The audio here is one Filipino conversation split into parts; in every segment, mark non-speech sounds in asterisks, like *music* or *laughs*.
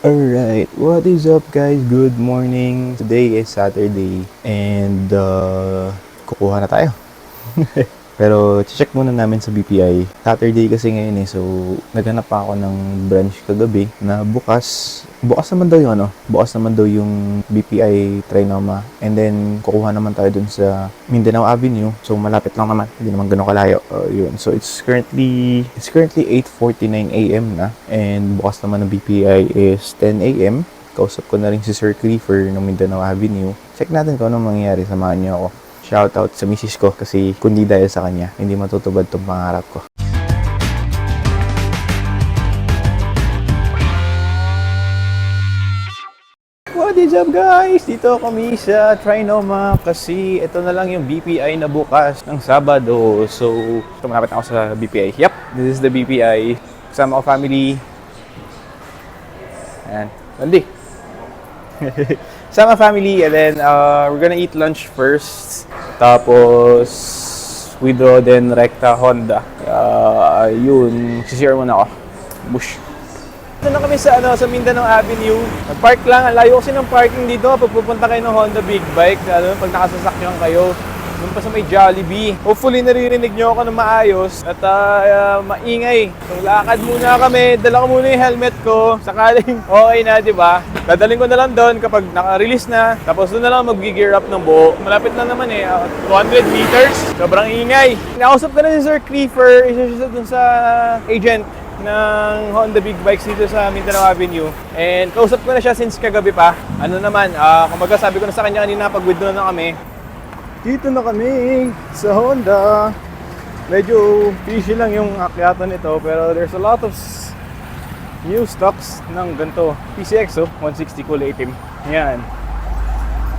Alright, what is up guys? Good morning. Today is Saturday and uh, kukuha na tayo. *laughs* Pero check muna namin sa BPI. Saturday kasi ngayon eh, so naghanap pa ako ng branch kagabi na bukas. Bukas naman daw yung ano, bukas naman daw yung BPI Trinoma. And then kukuha naman tayo dun sa Mindanao Avenue. So malapit lang naman, hindi naman ganun kalayo. Uh, yun. So it's currently it's currently 8:49 AM na and bukas naman ng BPI is 10 AM. Kausap ko na rin si Sir Clifford ng Mindanao Avenue. Check natin kung anong mangyayari. Samahan niyo ako. Shoutout sa misis ko kasi kundi dahil sa kanya, hindi matutubad tong pangarap ko. What is up guys? Dito kami sa Trinoma kasi ito na lang yung BPI na bukas ng Sabado. So, ito malapit na ako sa BPI. Yep, this is the BPI. Kasama ko family. Ayan. Bandi. *laughs* Sama family and then uh, we're gonna eat lunch first. Tapos withdraw then Recta Honda. Uh, yun, sisir muna ako. Bush. Ito na kami sa ano sa Mindanao Avenue. Nag-park lang, ang layo kasi ng parking dito pag pupunta kayo ng Honda Big Bike, na pag nakasasakyan kayo. Doon pa sa may Jollibee. Hopefully naririnig nyo ako ng maayos at ah, ah, maingay. So lakad muna kami, dala ko muna yung helmet ko. Sakaling *laughs* okay na, di ba? Dadaling ko na lang doon kapag naka-release na. Tapos doon na lang mag-gear up ng buo. Malapit na naman eh, ah, 200 meters. Sobrang ingay. Nakausap ko na si Sir Creeper, isa siya dun sa agent ng Honda Big Bikes dito sa Mindanao Avenue. And kausap ko na siya since kagabi pa. Ano naman, ah kumbaga sabi ko na sa kanya kanina pag withdraw na kami. Dito na kami sa Honda. Medyo fishy lang yung akyatan nito pero there's a lot of new stocks ng ganito. PCX oh, 160 kulay itim. Yan.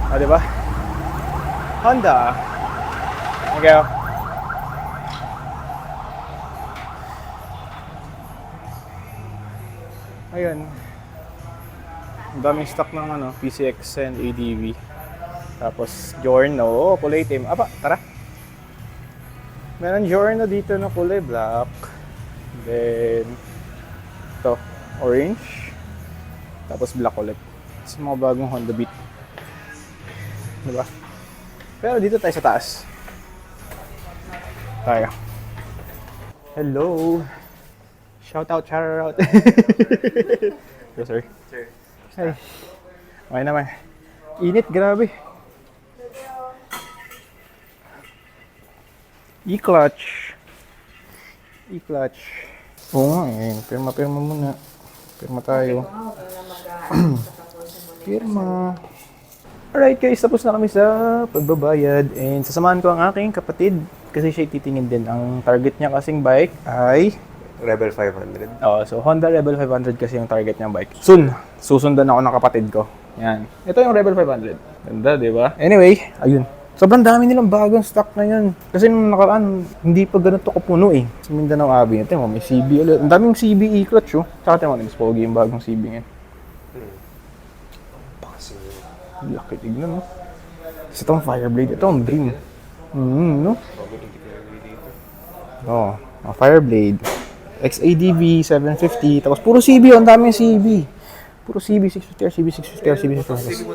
Ah, di ba? Honda. Okay. Ayun. Ang daming stock ng ano, PCX and ADV. Tapos Giorno, oh, kulay itim. Aba, tara. Meron Giorno dito na kulay black. Then, ito, orange. Tapos black ulit. Sa mga bagong Honda Beat. Diba? Pero dito tayo sa taas. Tayo. Hello. Shout out, shout out. *laughs* yes, sir. Sir. Ay. Okay naman. Init, grabe. E-clutch. E-clutch. Oo nga eh. Pirma-pirma muna. Pirma tayo. Pirma. Alright guys, tapos na kami sa pagbabayad and sasamahan ko ang aking kapatid kasi siya titingin din. Ang target niya kasing bike ay Rebel 500. Oo, so Honda Rebel 500 kasi yung target niyang bike. Soon, susundan ako ng kapatid ko. Yan. Ito yung Rebel 500. Ganda, di ba? Anyway, ayun. Sobrang dami nilang bagong stock na yan. Kasi nung nakaraan, hindi pa ganito kapuno eh. Sa Mindanao Avenue. Ito may CB ulit. Ang daming CB e-clutch oh. Tsaka ito mo, mas pogi yung bagong CB ngayon. Kasi Laki tignan no. Isa itong Fireblade. Ito ang dream. Mm, no? Oo. Oh, Fireblade. XADV 750. Tapos puro CB. Ang daming CB. Puro CB 650R, CB 650R, CB 650R. CB1000 diba?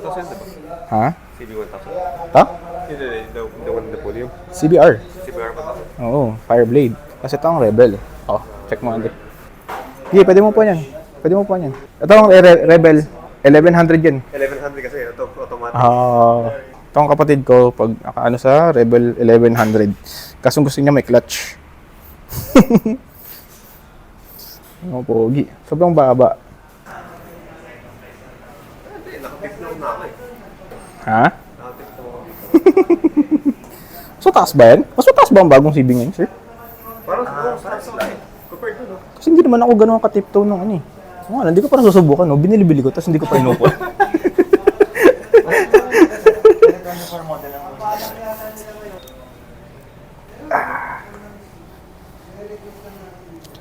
Ha? CB1000. Ha? Hindi, hindi, the, the one the podium. CBR. CBR 1000. Oo, Fireblade. Kasi ito ang Rebel. Oh, check mo Andre. Sige, pwede mo po yan. Pwede mo po yan. Ito ang Re- Rebel. 1100 yan. 1100 kasi ito, automatic. Ah, ito ang kapatid ko pag ano sa Rebel 1100. Kaso gusto niya may clutch. *laughs* Oh, pogi. Sobrang baba. Hindi, nakapit na na ako eh. Ha? *laughs* So, taas ba yan? Mas mataas ba ang bagong CB ngayon, sir? Parang uh, parang sila eh. Compared to no? Kasi hindi naman ako ganun katiptoe ng ano eh. Oo hindi ko pa nasusubukan, no? Binili-bili ko, tapos hindi ko pa inupol.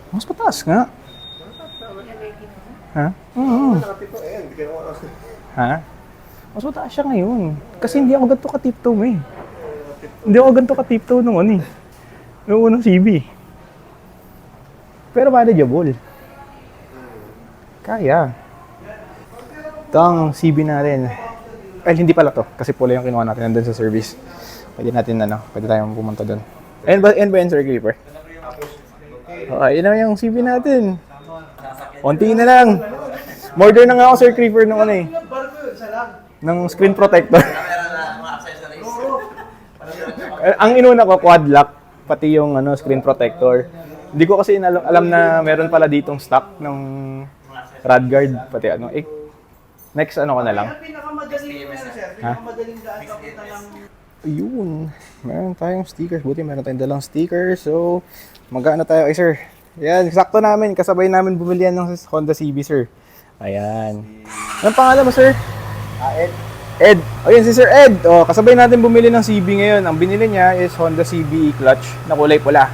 Mas mataas nga. Ha? Ka naman Ha? Mas mataas siya ngayon. Kasi hindi ako ganito ka-tiptoe eh. Hindi ako ganito ka-tiptoe nung ano eh. Nung unang CB. Pero manageable. Kaya. Ito ang CB natin. Ay, hindi pala to. Kasi pula yung kinuha natin nandun sa service. Pwede natin, ano, pwede tayong pumunta doon. Ayan ba, ayan ba yan, Sir Creeper? Okay, yun na yung CB natin. Konti na lang. Order na nga ako, Sir Creeper, ng ano eh. Ng screen protector. Eh, ang inuna ko, quad lock, pati yung ano, screen protector. Hindi ko kasi inal- alam na meron pala ditong stock ng rad guard, pati ano. Eh, next ano ko na lang. Pinakamadaling ano sir, pinakamadaling daan papunta ng Ayun. Meron tayong stickers. Buti meron tayong dalang stickers. So, magkano tayo kay sir? Yan, sakto namin. Kasabay namin bumili yan ng Honda CB, sir. Ayan. Anong pangalan mo, sir? Ed. Ed. Ayun, si Sir Ed. O, kasabay natin bumili ng CB ngayon. Ang binili niya is Honda CB clutch na kulay pula.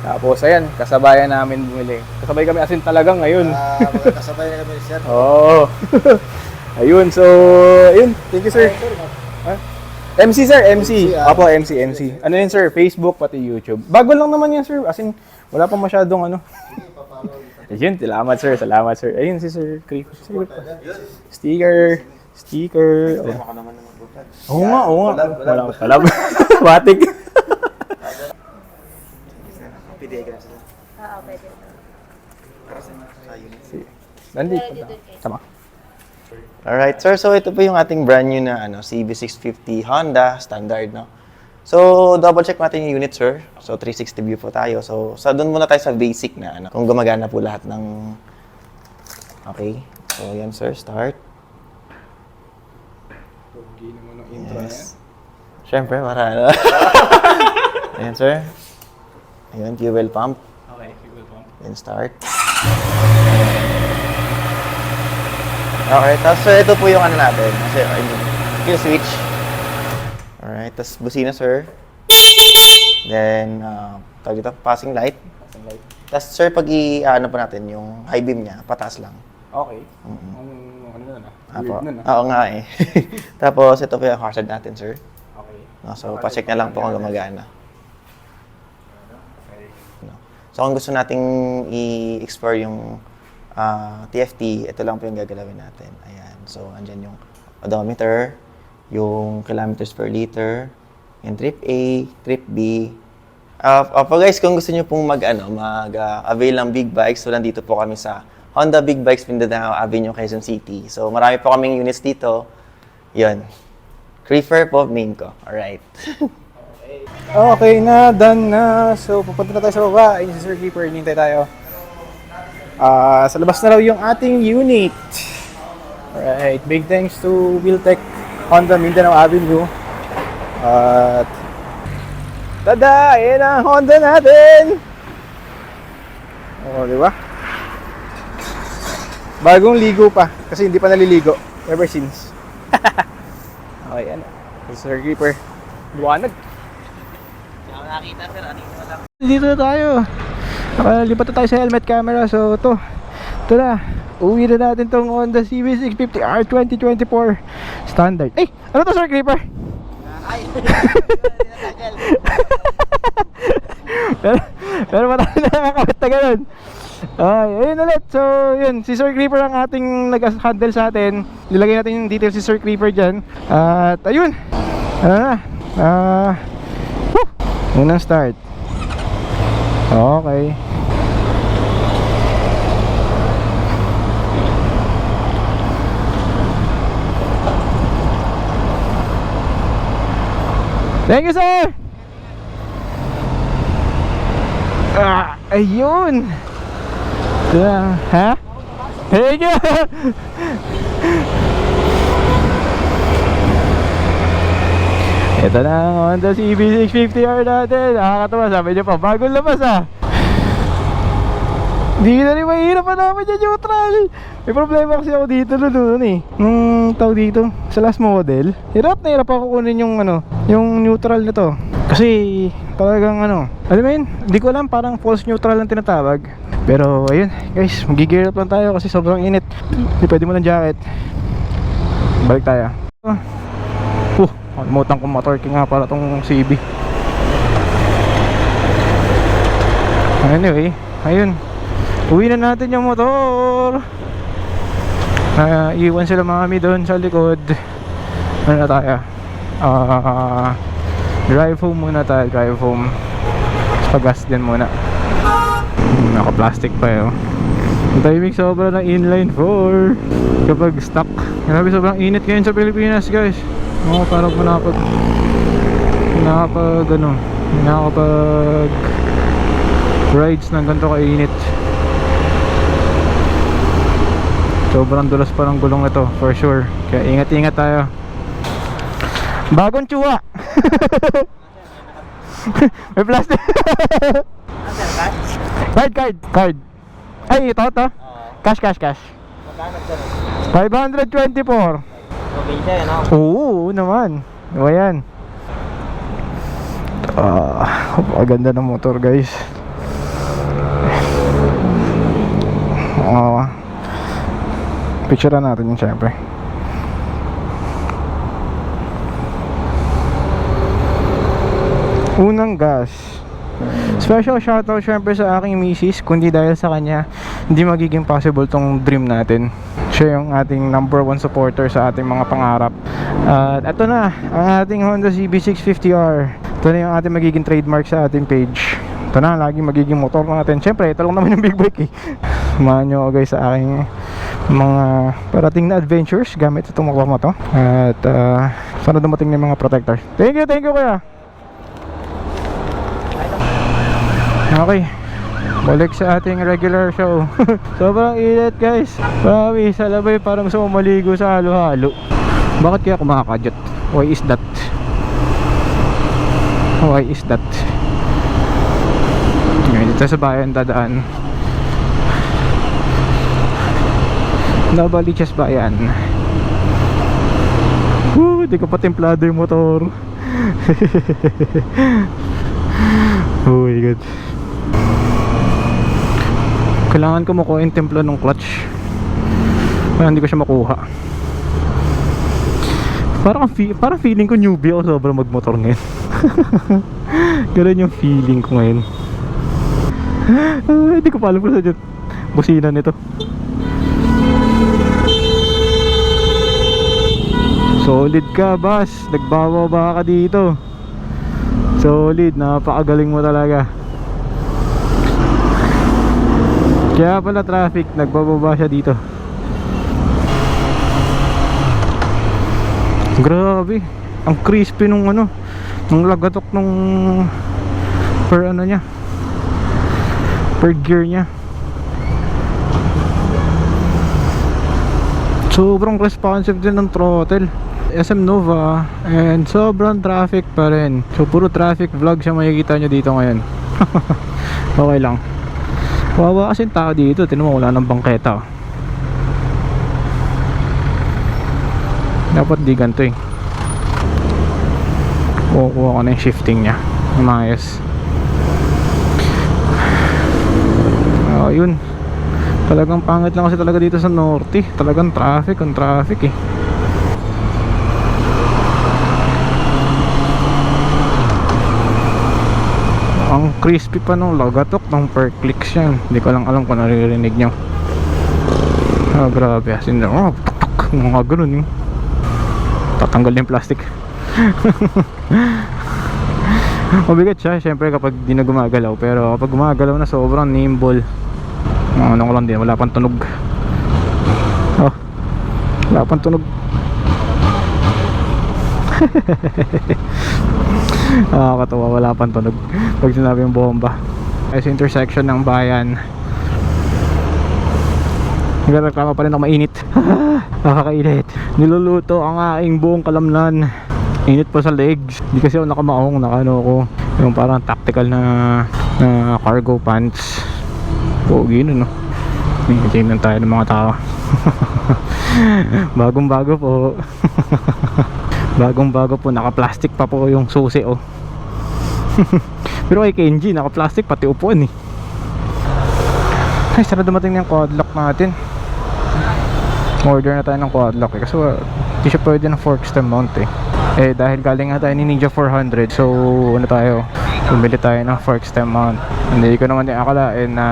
Tapos, ayan, kasabayan namin bumili. Kasabay kami asin talaga ngayon. Ah, mga kasabay na kami ni sir. *laughs* Oo. *laughs* ayun, so, ayun. Thank you, sir. Ha? MC, sir. MC. MC, ah. Apo, MC, MC. Ano yun, sir? Facebook, pati YouTube. Bago lang naman yan, sir. As in, wala pa masyadong ano. Ayun, salamat, sir. Salamat, sir. Ayun, si Sir Creep. Sir, Sticker. Sticker. Oh. Baka naman naman bukas. Oo nga, oo nga. Collab, collab. Wala, collab. Batik. PDA ka na sir. Oo, pwede. Para sa sa unit. Nandito. Tama. Alright sir, so ito po yung ating brand new na ano, CB650 Honda standard, no? So, double check natin yung unit, sir. So, 360 view po tayo. So, sa doon muna tayo sa basic na ano, kung gumagana po lahat ng Okay. So, yan sir, start. Yes. Siyempre, para ano. *laughs* Ayan, sir. Ayan, fuel pump. Okay, fuel pump. Then start. Okay, tapos sir, ito po yung ano natin. Kasi, I mean, kill switch. Alright, tapos busina, sir. Then, uh, tawag dito, passing light. Tapos sir, pag i, ano pa natin, yung high beam niya, pataas lang. Okay. Ang, ano na na? Apo. Weird na na. Oo nga eh. *laughs* tapos, ito po yung hazard natin, sir. Okay. No, so, pa-check na lang po kung gumagana. No. So, kung gusto nating i-explore yung ah, TFT, ito lang po yung gagalawin natin. Ayan. So, andyan yung odometer, yung kilometers per liter, yung trip A, trip B. Uh, po guys, kung gusto niyo pong mag, ano, mag-avail ng big bikes, so nandito po kami sa Honda Big Bikes Mindanao Avenue, Quezon City. So, marami po kaming units dito. Yun. Creeper po, main ko. Alright. *laughs* Okay na, done na. So, pupunta na tayo sa baba. Ayun si Sir Keeper, hinintay tayo. Ah, sa labas na raw yung ating unit. Alright, big thanks to Wheeltech Honda Mindanao Avenue. At, tada! Ayan ang Honda natin! Oo, di ba? Bagong ligo pa. Kasi hindi pa naliligo. Ever since. *laughs* okay, yan. Sir Keeper. Luwanag. Dito na tayo. Nakalipat na tayo sa helmet camera. So, to. Ito na. Uwi na natin tong Honda CB650 R2024 standard. Eh, ano to Sir Creeper? pero, *laughs* pero marami na nakakawit na ganun. Okay, ayun ulit. So, yun. Si Sir Creeper ang ating nag-handle sa atin. Nilagay natin yung details si Sir Creeper dyan. At, ayun. Ano na. Ah, uh, unang start. Okay. Thank you, sir! Ah, ayun! Yeah, ha? You! Ito na ang Honda CB650R natin. Nakakatawa, sabi niyo pa, bagong labas ah. Hindi na rin mahirap pa namin yung neutral. May problema kasi ako dito noon noon eh. Nung tao dito, sa last model, hirap na hirap ako kunin yung ano, yung neutral na to. Kasi talagang ano, alam mo yun, hindi ko alam, parang false neutral ang tinatawag. Pero ayun, guys, mag-gear up lang tayo kasi sobrang init. Hindi pwede mo ng jacket. Balik tayo. Uh, kalimutan ko motor nga pala tong CB. Anyway, ayun. Uwi na natin yung motor. Ah, iwan sila mami doon sa likod. Ano na tayo? Ah, drive home muna tayo, drive home. Pagas din muna. Hmm, Naka-plastic pa yun. Ang timing sobra ng inline 4 kapag stuck. Grabe sobrang init ngayon sa Pilipinas guys. Oo, parang nakapag nakapag ano, nakapag rides ng ganito kainit. Sobrang dulas pa ng gulong na to for sure. Kaya ingat-ingat tayo. Bagong tsuwa! *laughs* May plastic! *laughs* card, card, card. Ay, ito, ito. Cash, cash, cash. 524. Okay siya, no? Oo, naman. O yan. Ah, ganda ng motor, guys. Ah. picture natin yun syempre. Unang gas. Special shoutout syempre sa aking misis Kundi dahil sa kanya Hindi magiging possible tong dream natin. Siya yung ating number one supporter sa ating mga pangarap. At ito na Ang ating Honda CB650R Ito na yung ating magiging trademark sa ating page. Ito na laging magiging motor natin. Syempre ito lang naman yung big bike eh. Samahan nyo guys sa aking mga parating na adventures gamit itong na to. At uh, sana dumating na mga protector. Thank you, thank you kuya Okay. Balik sa ating regular show. *laughs* Sobrang init guys. Grabe, sa labay parang gusto sa halo-halo. Bakit kaya kumakadyot? Why is that? Why is that? Ngayon, dito sa bayan dadaan. Nabaliches bayan. Woo, di ko pa templado yung motor. *laughs* oh my god. Kailangan ko makuha yung templo ng clutch. Kaya hindi ko siya makuha. Parang, parang feeling ko newbie ako sobrang magmotor ngayon. *laughs* Ganun yung feeling ko ngayon. Ah, Hindi ko pa alam kung saan busina nito. Solid ka, boss. Nagbababa ka dito. Solid, napakagaling mo talaga. Kaya pala traffic, nagbababa siya dito. Grabe, ang crispy nung ano, nung lagatok nung per ano niya. Per gear niya. Sobrang responsive din ng throttle. SM Nova and sobrang traffic pa rin. So puro traffic vlog siya makikita nyo dito ngayon. *laughs* okay lang. Kawawa kasi yung tao dito, tinan mo wala ng bangketa. Dapat di ganito eh. Kukuha ko na yung shifting niya. Umayos. Oh, yun. Talagang pangit lang kasi talaga dito sa norte. Talagang traffic, ang traffic eh. Ang crispy pa nung lagatok ng per clicks yan. Hindi ko lang alam kung naririnig nyo. Ah, grabe. As in, oh, tuk, tuk, mga ganun yung tatanggal yung plastic. *laughs* Mabigat siya, syempre kapag di na gumagalaw. Pero kapag gumagalaw na, sobrang nimble. Ano ko lang din, wala pang tunog. Oh, wala pang tunog. *laughs* Nakakatawa, wala pang tunog. Pag sinabi yung bomba. Ay sa intersection ng bayan. Nagreklamo pa rin ako mainit. *laughs* Nakakainit Niluluto ang aking buong kalamnan. Init pa sa legs. Di kasi ako nakamaong Nakano ako. Yung parang tactical na, na cargo pants. Pogi nun no? Tingnan tayo ng mga tao. *laughs* Bagong bago po *laughs* Bagong bago po, naka-plastic pa po yung susi oh. *laughs* Pero kay Kenji, naka-plastic pati upuan eh. Ay, sana dumating na yung quad lock natin. Order na tayo ng quad lock eh. Kasi uh, di siya pwede ng fork stem mount eh. Eh dahil galing nga tayo ni Ninja 400 So ano tayo Bumili tayo ng fork stem mount Hindi ko naman din akalain na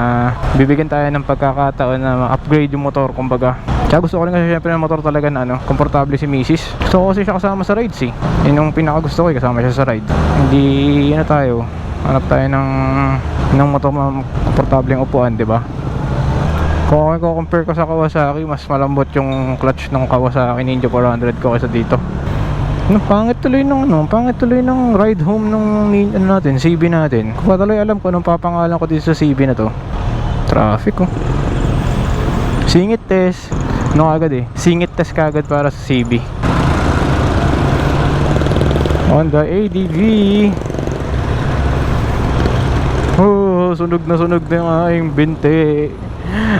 Bibigyan tayo ng pagkakataon na ma-upgrade yung motor Kumbaga Kaya gusto ko rin kasi syempre ng motor talaga na ano, komportable si Mrs. Gusto ko kasi siya kasama sa rides eh. Yun yung pinaka gusto ko eh, kasama siya sa ride. Hindi, ano tayo, hanap tayo ng, ng motor na komportable yung upuan, di ba? Kung ako compare ko sa Kawasaki, mas malambot yung clutch ng Kawasaki Ninja 400 ko kaysa dito. Ano, pangit tuloy ng ano, pangit tuloy ng ride home nung ano natin, CB natin. Kung pa alam ko anong papangalan ko dito sa CB na to. Traffic oh. Singit test. No agad eh. Singit test kagad para sa CB. Honda ADV. Oh, sunog na sunog na yung aking binte.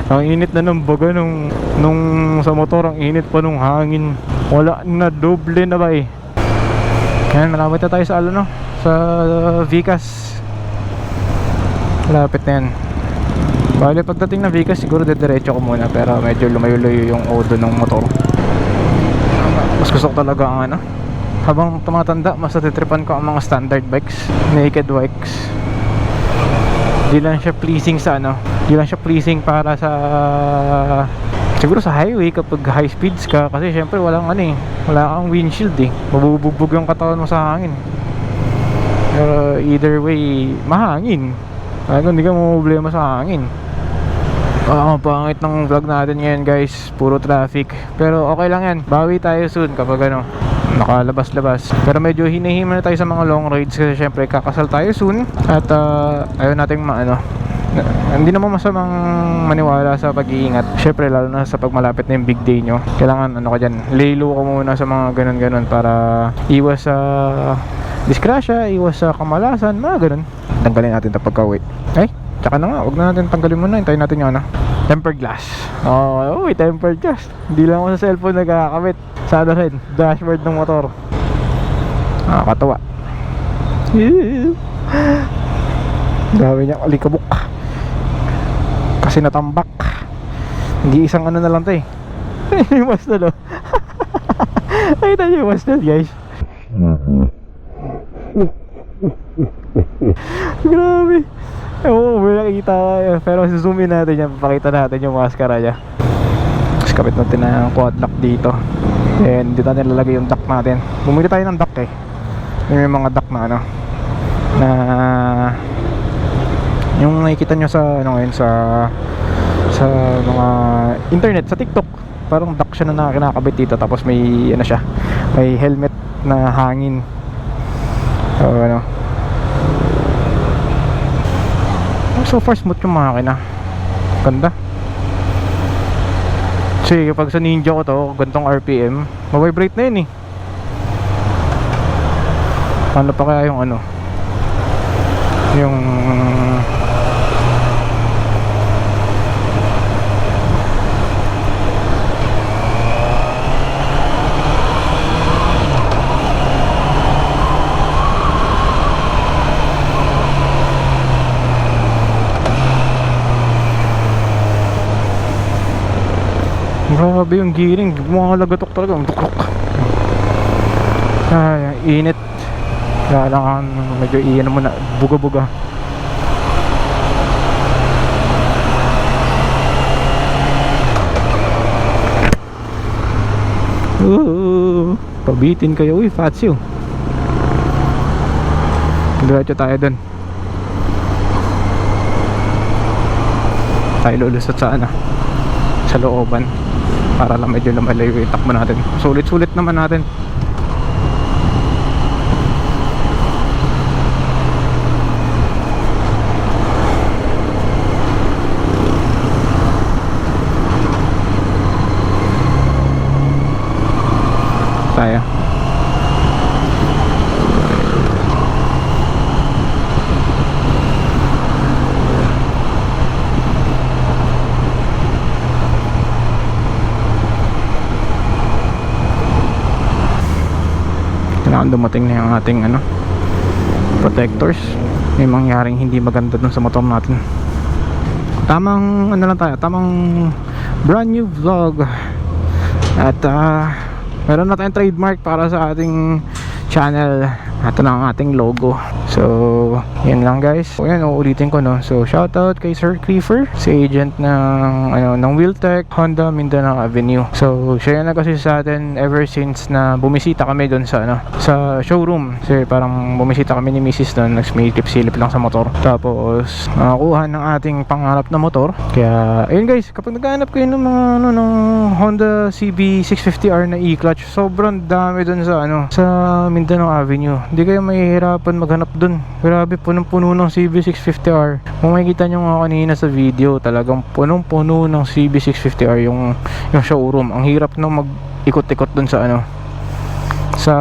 Ang init na ng baga nung, nung sa motor, ang init pa nung hangin. Wala na, doble na ba eh. Yan, malapit na tayo sa ano, no? Sa Vicas. Malapit na yan. Bale, pagdating ng Vicas, siguro dediretso ko muna. Pero medyo lumayo-layo yung odo ng motor. Mas gusto ko talaga ang ano. Habang tumatanda, mas natitripan ko ang mga standard bikes. Naked bikes. Di lang siya pleasing sa ano. Di lang siya pleasing para sa siguro sa highway kapag high speeds ka kasi syempre walang ano eh wala kang windshield eh mabubugbog yung katawan mo sa hangin pero either way mahangin kaya hindi ka problema sa hangin Ah, ang pangit ng vlog natin ngayon guys. Puro traffic. Pero okay lang yan. Bawi tayo soon kapag ano Nakalabas-labas. Pero medyo hinihima na tayo sa mga long rides Kasi syempre kakasal tayo soon. At uh, ayaw nating maano hindi naman masamang maniwala sa pag-iingat. Syempre lalo na sa pag malapit na yung big day nyo. Kailangan ano ka dyan Laylo ka muna sa mga ganun-ganun Para iwas sa disgrasya Iwas sa kamalasan Mga ganun. Tanggalin natin ito pagka uwi Ay Tsaka na nga, huwag na natin tanggalin muna. Hintayin natin yung ano. Tempered glass. Oh, uy, tempered glass. Hindi lang ako sa cellphone nagkakabit. Sa ano rin, dashboard ng motor. Nakakatawa. *laughs* Dami niya alikabok. Kasi natambak. Hindi isang ano na lang to eh. *laughs* yung mustard *laughs* oh. Nakita niyo yung mustard guys. Grabe. Oo, may nakikita tayo. Pero zoom in natin yan. Papakita natin yung maskara niya. Tapos kapit natin na quad lock dito. And dito natin lalagay yung duck natin. Bumili tayo ng duck eh. Yung mga duck na ano. Na yung nakikita nyo sa ano ngayon sa sa mga internet sa TikTok parang duck siya na kinakabit dito tapos may ano siya may helmet na hangin so ano So far smooth yung makina. Ganda. Kasi kapag sa ninja ko to Gantong RPM Mabibrate na yun eh. Paano pa kaya yung ano? Yung Grabe yung gearing, mga lagatok talaga, ang tuklok. Ay, ang init. Kailangan medyo iyan mo na, buga-buga. Oo, pabitin kayo, uy, Fatsu. Diretso tayo dun. Tayo lulusot sa ano, sa looban para lang medyo lumalayo yung takbo natin. Sulit-sulit naman natin tayo kailangan dumating na yung ating ano protectors. May mangyaring hindi maganda dun sa motor natin. Tamang ano lang tayo tamang brand new vlog. At ah meron na tayong trademark para sa ating channel. Ito na ang ating logo. So, yan lang guys. So, yan, uulitin ko no. So, shoutout kay Sir Creeper, si agent ng, ano, ng Wheeltech Honda Mindanao Avenue. So, siya yan na kasi sa atin ever since na bumisita kami doon sa, ano, sa showroom. Kasi parang bumisita kami ni Mrs. doon, nagsimilip-silip lang sa motor. Tapos, nakakuha ng ating pangarap na motor. Kaya, ayun guys, kapag naghahanap kayo ng mga, ano, ng Honda CB650R na e-clutch, sobrang dami doon sa, ano, sa Mindanao Avenue. Hindi kayo mahihirapan maghanap doon. Grabe, punong-puno ng CB650R. Kung makikita nyo nga kanina sa video, talagang punong-puno ng CB650R yung, yung showroom. Ang hirap na mag-ikot-ikot doon sa, ano, sa,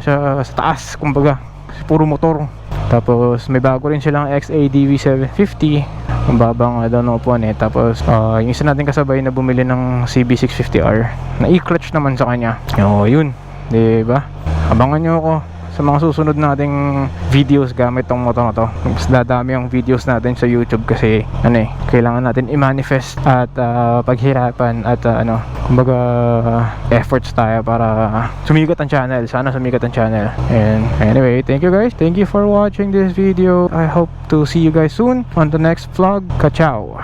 sa, sa taas, kumbaga. Puro motor. Tapos may bago rin silang XADV 750 ang babang uh, doon upuan eh tapos ah, yung isa natin kasabay na bumili ng CB650R na e-clutch naman sa kanya o yun ba abangan nyo ako sa mga susunod nating videos gamit tong motor na to. Mas dadami yung videos natin sa YouTube kasi ano eh kailangan natin i-manifest at ah, paghirapan at ah, ano kumbaga efforts tayo para sumikat ang channel. Sana sumikat ang channel. And anyway thank you guys. Thank you for watching this video. I hope to see you guys soon on the next vlog. Ka ciao